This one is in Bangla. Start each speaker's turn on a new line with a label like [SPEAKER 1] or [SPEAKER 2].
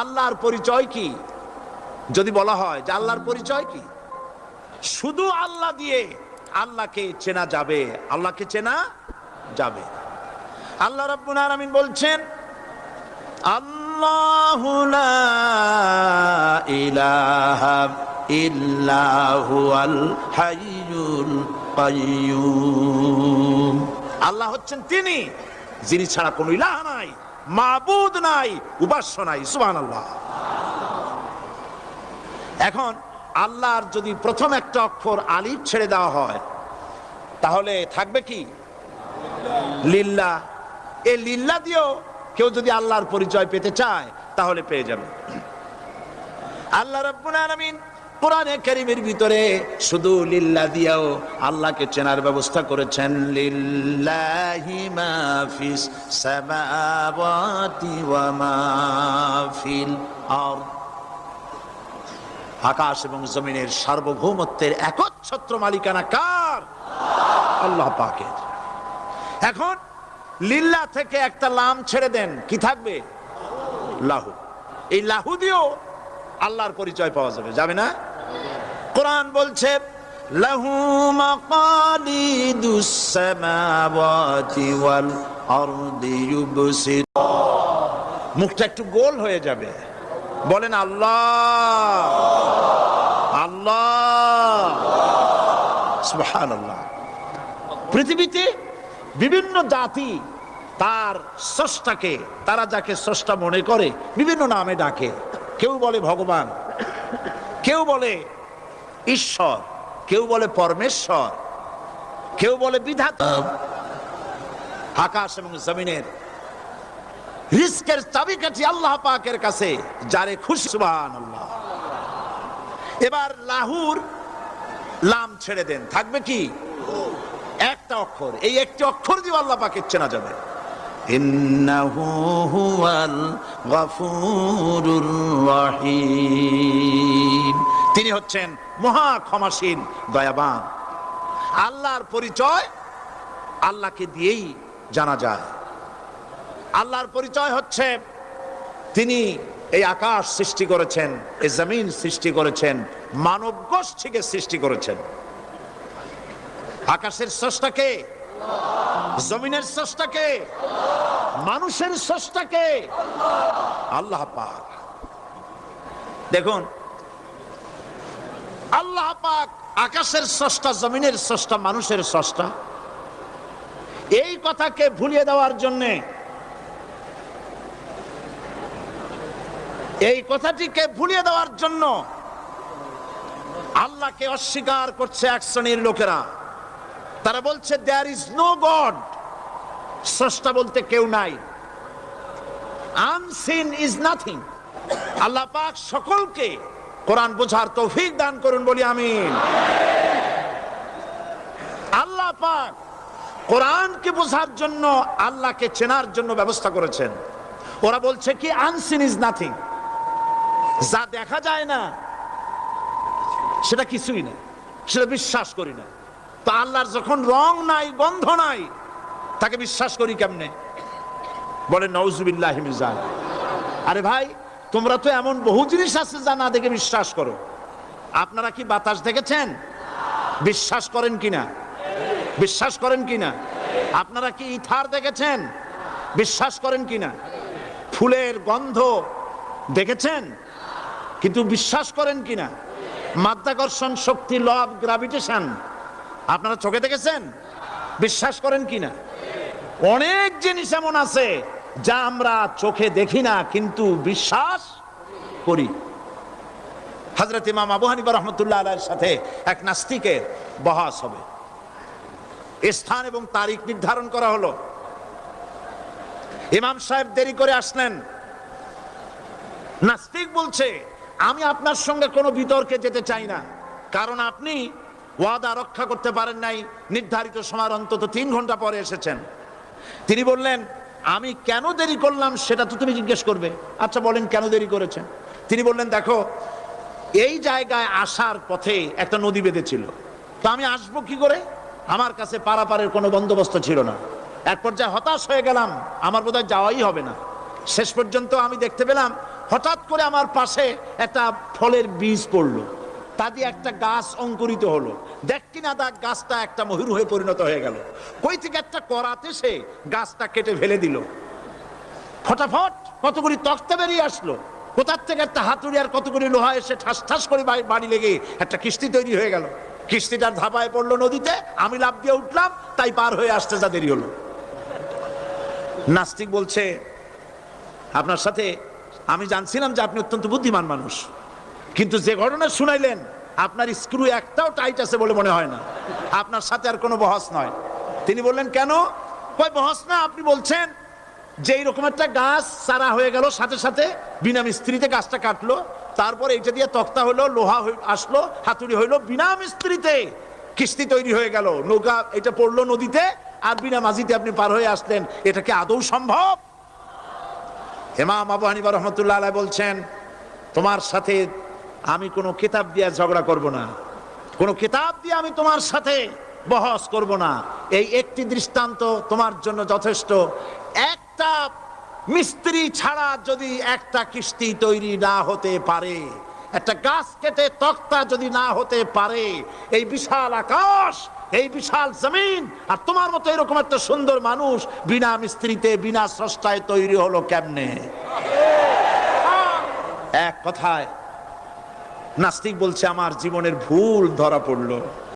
[SPEAKER 1] আল্লাহর পরিচয় কি? যদি বলা হয় যে আল্লাহর পরিচয় কি? শুধু আল্লাহ দিয়ে আল্লাহকে চেনা যাবে, আল্লাহকে চেনা যাবে। আল্লাহ রাব্বুল আলামিন বলছেন, আল্লাহু লা ইলাহা ইল্লা হুয়াল হাইয়ুল আল্লাহ হচ্ছেন তিনি, যিনি ছাড়া কোনো ইলাহ নাই। মাবুদ নাই, উপাস্য নাই, সুবহানাল্লাহ। এখন আল্লাহর যদি প্রথম একটা অক্ষর আলিফ ছেড়ে দেওয়া হয়, তাহলে থাকবে কি? লিল্লা। এই লিল্লা দিয়েও কেউ যদি আল্লাহর পরিচয় পেতে চায়, তাহলে পেয়ে যাবে। আল্লাহ রাব্বুল আলামিন কোরআনে কারীমের ভিতরে শুধু লিল্লা দিয়াও আল্লাহকে চেনার ব্যবস্থা করেছেন, লিল্লাহি মা ফিস সামাওয়াতি ওয়া মা আরদ। আকাশ এবং জমিনের সার্বভৌমত্বের একচ্ছত্র মালিকানা কার? আল্লাহ পাকের। এখন লিল্লা থেকে একটা লাম ছেড়ে দেন, কি থাকবে? লাহু। এই লাহু দিয়েও আল্লাহর পরিচয় পাওয়া যাবে যাবে না? কোরআন বলছে মুখটা একটু গোল হয়ে যাবে। বলেন, আল্লাহ আল্লাহ, সুবহানাল্লাহ। পৃথিবীতে বিভিন্ন জাতি তার স্রষ্টাকে, তারা যাকে স্রষ্টা মনে করে, বিভিন্ন নামে ডাকে। কেউ বলে ভগবান, কেউ বলে ঈশ্বর। কেউ বলে পরমেশ্বর, কেউ বলে বিধাতা। আকাশ এবং জমিনের রিস্কের চাবিকাঠি আল্লাহ পাকের কাছে, যারে খুশি, সুবহানাল্লাহ। এবার লাহুর লাম ছেড়ে দেন। থাকবে কি? একটা অক্ষর। এই একটি অক্ষর দিয়ে আল্লাহ পাকে চেনা যাবে। ইন্নাহু হুয়াল গফুরুর রহিম। তিনি হচ্ছেন মহা ক্ষমাসীন দয়াবান। আল্লাহর পরিচয় আল্লাহকে দিয়েই জানা যায়। আল্লাহর পরিচয় হচ্ছে তিনি এই আকাশ সৃষ্টি করেছেন, এই জমিন সৃষ্টি করেছেন, মানব গোষ্ঠীকে সৃষ্টি করেছেন। আকাশের স্রষ্টাকে জমিনের স্রষ্টাকে মানুষের স্রষ্টাকে আল্লাহ পাক। দেখুন আল্লাহ পাক আকাশের স্রষ্টা, জমিনের স্রষ্টা, মানুষের স্রষ্টা। এই কথাকে ভুলিয়ে দেওয়ার জন্যে এই কথাটিকে ভুলিয়ে দেওয়ার জন্য আল্লাহকে অস্বীকার করছে এক শ্রেণির লোকেরা। তারা বলছে দেয়ার ইজ নো গড স্রষ্টা বলতে কেউ নাই। আনসিন ইজ নাথিং আল্লাহ পাক সকলকে কোরআন বোঝার তৌফিক দান করুন, বলি আমিন। আল্লাহ পাক কোরআনকে বোঝার জন্য, আল্লাহকে চেনার জন্য ব্যবস্থা করেছেন। ওরা বলছে কি আনসিন ইজ নাথিং যা দেখা যায় না, সেটা কিছুই না, সেটা বিশ্বাস করি না। তো আল্লাহর যখন রং নাই, গন্ধ নাই, তাকে বিশ্বাস করি কেমনে? বলে নওজুবিল্লাহ মিজান আরে ভাই তোমরা তো এমন বহু জিনিস আছে যা না দেখে বিশ্বাস করো। আপনারা কি বাতাস দেখেছেন? বিশ্বাস করেন কিনা? বিশ্বাস করেন কিনা? আপনারা কি ইথার দেখেছেন? বিশ্বাস করেন কিনা? ফুলের গন্ধ দেখেছেন? কিন্তু বিশ্বাস করেন কিনা? মাধ্যাকর্ষণ শক্তি ল অফ গ্রাভিটেশন আপনারা চোখে দেখেছেন? বিশ্বাস করেন কিনা? অনেক জিনিস এমন আছে যা আমরা চোখে দেখি না, কিন্তু বিশ্বাস করি। হজরত ইমাম আবু হানিবা রহমতুল্লাহ আলাইয়ের সাথে এক নাস্তিকের বহাস হবে। স্থান এবং তারিখ নির্ধারণ করা হলো। ইমাম সাহেব দেরি করে আসলেন। নাস্তিক বলছে, আমি আপনার সঙ্গে কোনো বিতর্কে যেতে চাই না। কারণ আপনি ওয়াদা রক্ষা করতে পারেন নাই। নির্ধারিত সময় অন্তত তিন ঘণ্টা পরে এসেছেন। তিনি বললেন আমি কেন দেরি করলাম সেটা তো তুমি জিজ্ঞেস করবে। আচ্ছা বলেন কেন দেরি করেছেন? তিনি বললেন, দেখো, এই জায়গায় আসার পথে একটা নদী বেঁধেছিল। তো আমি আসব কি করে? আমার কাছে পারাপারের কোনো বন্দোবস্ত ছিল না। এক পর্যায়ে হতাশ হয়ে গেলাম। আমার বোধহয় যাওয়াই হবে না। শেষ পর্যন্ত আমি দেখতে পেলাম, হঠাৎ করে আমার পাশে একটা ফলের বীজ পড়ল। তা দিয়ে একটা গাছ অঙ্কুরিত হলো। দেখ কিনা দেখ গাছটা একটা ময়ূর হয়ে পরিণত হয়ে গেল। কই থেকে একটা করাতে সে গাছটা কেটে ফেলে দিল। ফটাফট কতগুলি তক্তা বেরিয়ে আসলো। কোথার থেকে একটা হাতুড়ি আর কতগুলি লোহা এসে ঠাস ঠাস করে বাড়ি- বাড়ি লেগে একটা কিস্তি তৈরি হয়ে গেল। কিস্তিটার ধাপায় পড়ল নদীতে, আমি লাভ দিয়ে উঠলাম, তাই পার হয়ে আসতে যা দেরি হলো। নাস্তিক বলছে, আপনার সাথে আমি জানছিলাম যে আপনি অত্যন্ত বুদ্ধিমান মানুষ। কিন্তু যে ঘটনা শুনাইলেন, আপনার স্ক্রু একটাও টাইট আছে বলে মনে হয় না। আপনার সাথে আর কোনো বহস নয়। তিনি বললেন, কেন? কয়, বহস না, আপনি বলছেন যে এইরকম একটা গাছ সারা হয়ে গেল, সাথে সাথে বিনা মিস্ত্রিতে গাছটা কাটলো, তারপর এইটা দিয়ে তক্তা হলো, লোহা আসলো, হাতুড়ি হইল, বিনা মিস্ত্রিতে কিস্তি তৈরি হয়ে গেল। নৌকা এটা পড়ল নদীতে আর বিনা মাঝিতে আপনি পার হয়ে আসলেন। এটা কি আদৌ সম্ভব? হেমাম আবু হানিবা রহমতুল্লাহ বলছেন, তোমার সাথে আমি কোনো কিতাব দিয়ে ঝগড়া করব না। কোনো কিতাব দিয়ে আমি তোমার সাথে বহস করব না। এই একটি দৃষ্টান্ত তোমার জন্য যথেষ্ট। একটা মিস্ত্রি ছাড়া যদি একটা কিস্তি তৈরি না হতে পারে, একটা গাছ কেটে তক্তা যদি না হতে পারে, এই বিশাল আকাশ, এই বিশাল জমিন, আর তোমার মতো এরকম একটা সুন্দর মানুষ বিনা মিস্ত্রিতে, বিনা স্রষ্টায় তৈরি হলো কেমনে? এক কথায় নাস্তিক বলছে আমার জীবনের ভুল ধরা পড়ল।